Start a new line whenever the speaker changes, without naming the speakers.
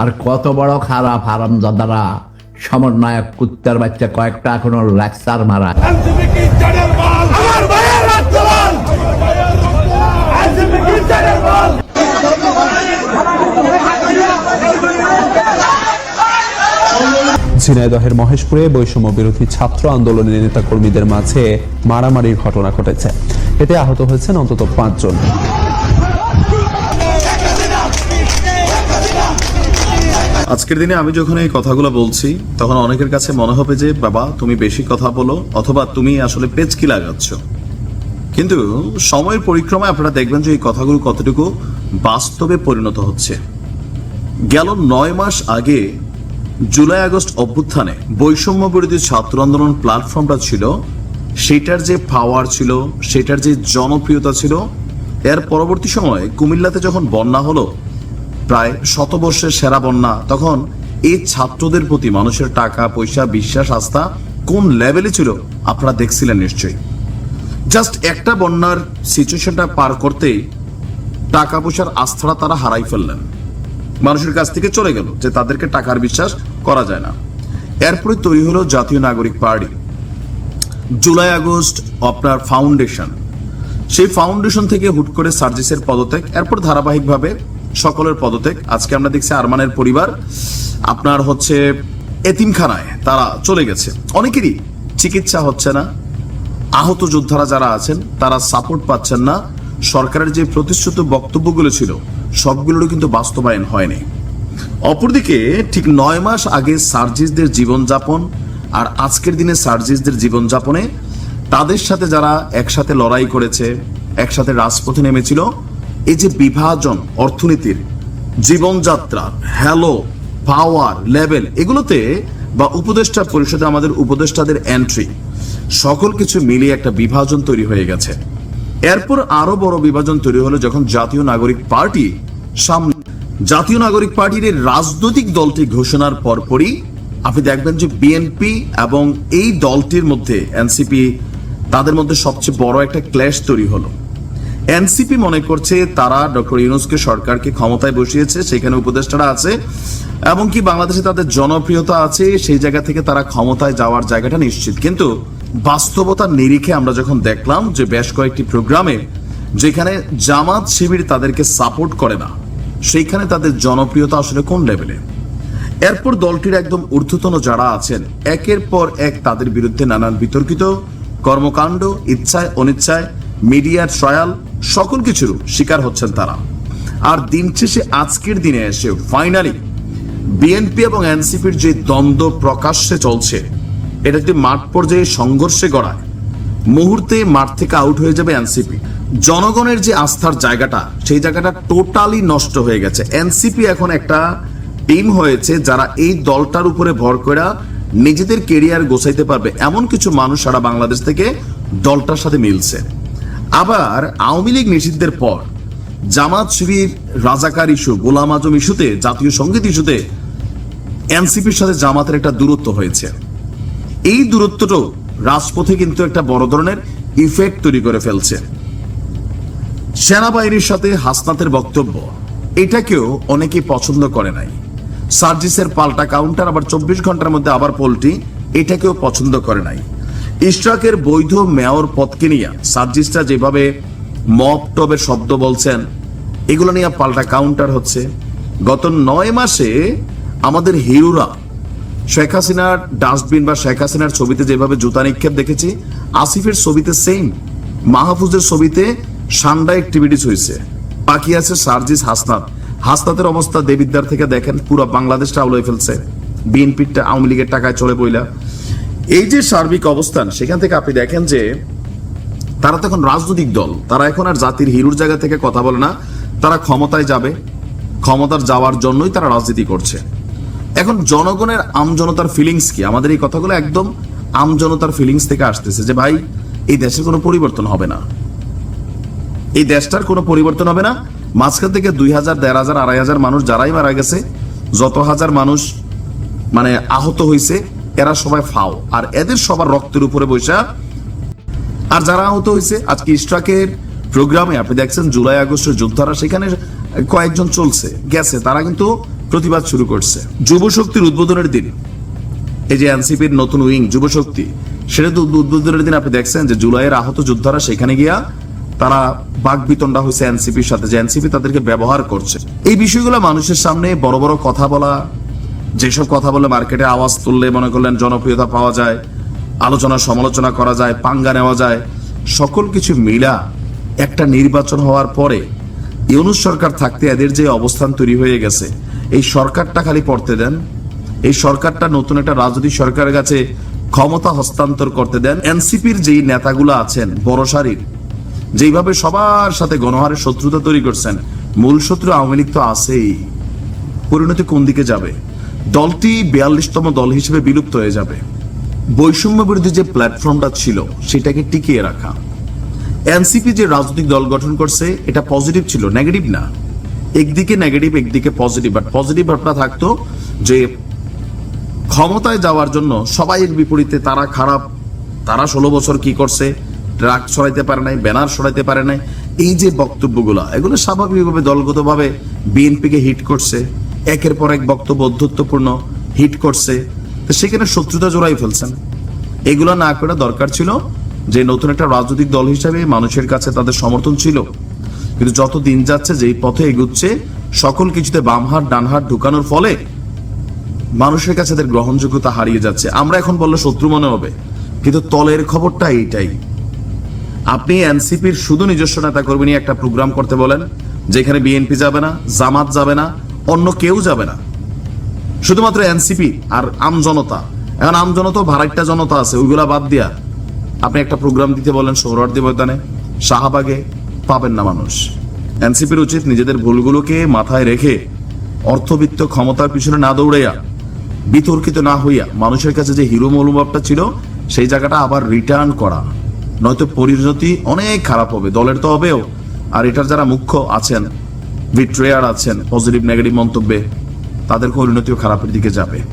আর কত বড় খারাপ হারাম দাদারা সমন্বয়ক কুত্তার বাচ্চা কয়েকটা এখনও লেকচার মারা
ঝিনাইদহের মহেশপুরে বৈষম্য বিরোধী ছাত্র আন্দোলনের নেতাকর্মীদের মাঝে মারামারির ঘটনা ঘটেছে। এতে আহত হয়েছেন অন্তত পাঁচজন।
আজকের দিনে আমি যখন এই কথাগুলো বলছি, তখন অনেকের কাছে মনে হবে যে, বাবা, তুমি বেশি কথা বলো, অথবা তুমি আসলে পেচকি লাগাচ্ছ। কিন্তু সময়ের পরিক্রমায় আপনারা দেখবেন যে এই কথাগুলো কতটুকু বাস্তবে পরিণত হচ্ছে। গেল নয় মাস আগে, জুলাই আগস্ট অভ্যুত্থানে বৈষম্য বিরোধী ছাত্র আন্দোলন প্ল্যাটফর্মটা ছিল, সেটার যে পাওয়ার ছিল, সেটার যে জনপ্রিয়তা ছিল, এর পরবর্তী সময়ে কুমিল্লাতে যখন বন্যা হলো প্রায় শতবর্ষের সেরা বন্যা। তখন এই ছাত্রদের প্রতি মানুষের টাকা, পয়সা, বিশ্বাস, আস্থা কোন লেভেলে ছিল, আপনারা দেখছিলেন নিশ্চয়ই। জাস্ট একটা বন্যার সিচুয়েশনটা পার করতেই টাকা পয়সার আস্থাটা তারা হারাই ফেললেন। মানুষের কাছ থেকে চলে গেল যে তাদেরকে টাকার বিশ্বাস করা যায় না। এরপরে তৈরি হলো Jatiya Nagarik party. July August আপনার ফাউন্ডেশন। সেই ফাউন্ডেশন থেকে হুট করে সার্জিসের পদত্যাগ, এরপর ধারাবাহিকভাবে সকলের পদত্যাগ। আজকে আমরা দেখছি আরমানের পরিবার, আপনার হচ্ছে এতিমখানায় তারা চলে গেছে। অনেকেরই চিকিৎসা হচ্ছে না, আহত যোদ্ধারা যারা আছেন, তারা সাপোর্ট পাচ্ছেন না। সরকারের যে প্রতিশ্রুত বক্তব্যগুলো ছিল, সবগুলোরও কিন্তু বাস্তবায়ন হয়নি। অপরদিকে ঠিক নয় মাস আগে সার্জিসদের জীবনযাপন আর আজকের দিনে সার্জিসদের জীবনযাপনে তাদের সাথে যারা একসাথে লড়াই করেছে, একসাথে রাজপথে নেমেছিল এই যে বিভাজন অর্থনীতির, জীবনযাত্রা, হ্যালো, পাওয়ার, লেভেল, এগুলোতে বা উপদেষ্টা পরিষদে আমাদের উপদেষ্টাদের এন্ট্রি সকল কিছু মিলিয়ে একটা বিভাজন তৈরি হয়ে গেছে। এরপর আরও বড় বিভাজন তৈরি হলো যখন জাতীয় নাগরিক পার্টি সামনে, জাতীয় নাগরিক পার্টির রাজনৈতিক দলটি ঘোষণার পরপরই আপনি দেখবেন যে বিএনপি এবং এই দলটির মধ্যে এনসিপি তাদের মধ্যে সবচেয়ে বড় একটা ক্ল্যাশ তৈরি হলো। এনসিপি মনে করছে তারা ডক্টর ইউনুসকে সরকারকে ক্ষমতায় বসিয়েছে, সেখানে উপদেষ্টারা আছে এবং কি বাংলাদেশে তাদের জনপ্রিয়তা আছে, সেই জায়গা থেকে তারা ক্ষমতায় যাওয়ার জায়গাটা নিশ্চিত। কিন্তু বাস্তবতার নিরিখে আমরা যখন দেখলাম যে বেশ কয়েকটি প্রোগ্রামে যেখানে জামাত শিবির তাদেরকে সাপোর্ট করে না, সেইখানে তাদের জনপ্রিয়তা আসলে কোন লেভেলে? এরপর দলটির একদম ঊর্ধ্বতন যারা আছেন, একের পর এক তাদের বিরুদ্ধে নানান বিতর্কিত কর্মকাণ্ড, ইচ্ছায়, অনিচ্ছায় মিডিয়ার ট্রায়াল, সকল কিছুর শিকার হচ্ছেন তারা। আর দিন শেষে আজকের দিনে এসে ফাইনালি বিএনপি এবং এনসিপির যে দ্বন্দ্ব প্রকাশ্যে চলছে, এটা একটি মাঠ পর্যায়ে সংঘর্ষে গড়ায়, মুহূর্তে মাঠ থেকে আউট হয়ে যাবে এনসিপি জনগণের যে আস্থার জায়গাটা, সেই জায়গাটা টোটালি নষ্ট হয়ে গেছে। এনসিপি এখন একটা টিম হয়েছে যারা এই দলটার উপরে ভর করে নিজেদের কেরিয়ার গোছাইতে পারবে। এমন কিছু মানুষ সারা বাংলাদেশ থেকে দলটার সাথে মিলছে। আবার আওয়ামী লীগ নিষিদ্ধের পর জামাত শিবির, রাজাকার ইস্যু, গোলাম আজম ইস্যুতে, জাতীয় সংগীত ইস্যুতে এনসিপির সাথে জামাতের একটা দূরত্ব হয়েছে। এই দূরত্বটাও রাজপথে কিন্তু একটা বড় ধরনের ইফেক্ট তৈরি করে ফেলছে। সেনাবাহিনীর সাথে হাসনাতের বক্তব্য, এটাকেও অনেকে পছন্দ করে নাই। সার্জিসের পাল্টা কাউন্টার আবার চব্বিশ ঘণ্টার মধ্যে আবার পোলটি এটাকেও পছন্দ করে নাই। ইশরাকের বৈধ মেয়র পদকে নিয়ে সার্জিসটা যেভাবে মপ টবের শব্দ বলছেন, এগুলো নিয়ে পাল্টা কাউন্টার হচ্ছে। গত নয় মাসে আমাদের হিরোরা শেখ হাসিনার ডাস্টবিন বা শেখ হাসিনার ছবিতে যেভাবে জুতা নিক্ষেপ দেখেছি, আসিফের ছবিতে সেম মাহফুজের ছবিতে সান্ডা অ্যাক্টিভিটিস হয়েছে। বাকি আছে সার্জিস হাসনাত। হাসনাতের অবস্থা দেবিদ্দার থেকে দেখেন, পুরো বাংলাদেশটা আউলাই ফেলছে। বিএনপিটা আওয়ামী লীগের টাকায় চলে বইলা এই যে সার্বিক অবস্থান, সেখান থেকে আপনি দেখেন যে তারা তো এখন রাজনৈতিক দল। তারা এখন আর জাতির হিরুর জায়গা থেকে কথা বলে না। তারা ক্ষমতায় যাবে। ক্ষমতার যাওয়ার জন্যই তারা রাজনীতি করছে। এখন জনগণের আমজনতার ফিলিংস কি? আমাদের এই কথাগুলো একদম আমজনতার ফিলিংস থেকে আসতেছে যে, ভাই, এই দেশের কোনো পরিবর্তন হবে না। এই দেশটার কোনো পরিবর্তন হবে না। মাঝখান থেকে দুই হাজার, দেড় হাজার, আড়াই হাজার মানুষ যারাই মারা গেছে, যত হাজার মানুষ মানে আহত হয়েছে এরা সবাই ফাও। আর এদের সবার রক্তের উপরে বৈশা। আর যারা আহত হয়েছে, আজকে ইস্ট্রাকের প্রোগ্রামে, আপনি দেখছেন জুলাই আগস্টের যোদ্ধারা সেখানে কয়েকজন চলছে, গেছে। তারা কিন্তু প্রতিবাদ শুরু করছে। যুব শক্তির উদ্বোধনের দিন। এই যে এনসিপির নতুন উইং, যুব শক্তি, সেটা তো উদ্বোধনের দিন আপনি দেখছেন যে জুলাইয়ের আহত যোদ্ধারা সেখানে গিয়া তারা বাঘ বিতণ্ডা হয়েছে এনসিপির সাথে, যে এনসিপি তাদেরকে ব্যবহার করছে। এই বিষয়গুলো মানুষের সামনে বড় বড় কথা বলা যেসব কথা বলে মার্কেটে আওয়াজ তুললে মনে করলেন জনপ্রিয়তা পাওয়া যায়, আলোচনা সমালোচনা করা যায়, পাঙ্গা নেওয়া যায়, সকল কিছু মিলা একটা নির্বাচন হওয়ার পরে ইউনুস সরকার থাকতে এদের যে অবস্থান তৈরি হয়ে গেছে, এই সরকারটা খালি পড়তে দেন, এই সরকারটা নতুন একটা রাজনৈতিক সরকারের কাছে ক্ষমতা হস্তান্তর করতে দেন, এনসিপির যেই নেতাগুলো আছেন, বড় সারির, যেইভাবে সবার সাথে গণহারে শত্রুতা তৈরি করছেন, মূল শত্রু আওয়ামী লীগ তো আছেই, পরিণতি কোন দিকে যাবে? দলটি বিয়াল্লিশতম দল হিসেবে বিলুপ্ত হয়ে যাবে। বৈষম্য বিরোধী যে প্ল্যাটফর্মটা ছিল, সেটাকে টিকিয়ে রাখা। এনসিপি যে রাজনৈতিক দল গঠন করছে, এটা পজিটিভ ছিল। নেগেটিভ না। একদিকে নেগেটিভ, একদিকে পজিটিভ। বাট পজিটিভ ভাবটা থাকতো যে ক্ষমতায় যাওয়ার জন্য সবাইয়ের বিপরীতে, তারা খারাপ, তারা ষোলো বছর কি করছে, ট্রাক সরাইতে পারে নাই, ব্যানার সরাইতে পারে নাই। এই যে বক্তব্যগুলো, এগুলো স্বাভাবিকভাবে দলগতভাবে বিএনপিকে হিট করছে। একের পর এক বক্তব্য অধ্যত্বপূর্ণ হিট করছে। তো সেখানে শত্রুতা জোড়াই ফেলছেন। এগুলো না করা দরকার ছিল যে নতুন একটা রাজনৈতিক দল হিসাবে মানুষের কাছে তাদের সমর্থন ছিল। কিন্তু যত দিন যাচ্ছে, যেই পথে এগুচ্ছে, সকল কিছুতে বাম হাত, ডান হাত ঢুকানোর ফলে মানুষের কাছে তাদের গ্রহণযোগ্যতা হারিয়ে যাচ্ছে। আমরা এখন বললে শত্রু মনে হবে। কিন্তু তলের খবরটা এইটাই। আপনি এনসিপির শুধু নিজস্ব নেতা কর্মী নিয়ে একটা প্রোগ্রাম করতে বলেন, যেখানে বিএনপি যাবে না, জামাত যাবে না অন্য কেউ যাবে না। শুধুমাত্র এনসিপি আর আম জনতা। এখন আম জনতা ভাড়াইটা জনতা আছে, ওইগুলা বাদ দিয়া আপনি একটা প্রোগ্রাম দিতে বলেন সৌরার্দি ময়দানে, শাহবাগে পাবেন না মানুষ। এনসিপির উচিত নিজেদের ভুলগুলোকে মাথায় রেখে অর্থবিত্ত ক্ষমতার পিছনে না দৌড়াইয়া, বিতর্কিত না হইয়া মানুষের কাছে যে হিরো মনোভাবটা ছিল, সেই জায়গাটা আবার রিটার্ন করা। নয়তো পরিণতি অনেক খারাপ হবে, দলের তো হবেও, আর এটার যারা মুখ্য আছেন বিট্রেয়ার আছেন পজিটিভ নেগেটিভ মন্তব্যে। তাদের পরিণতিও খারাপের দিকে যাবে।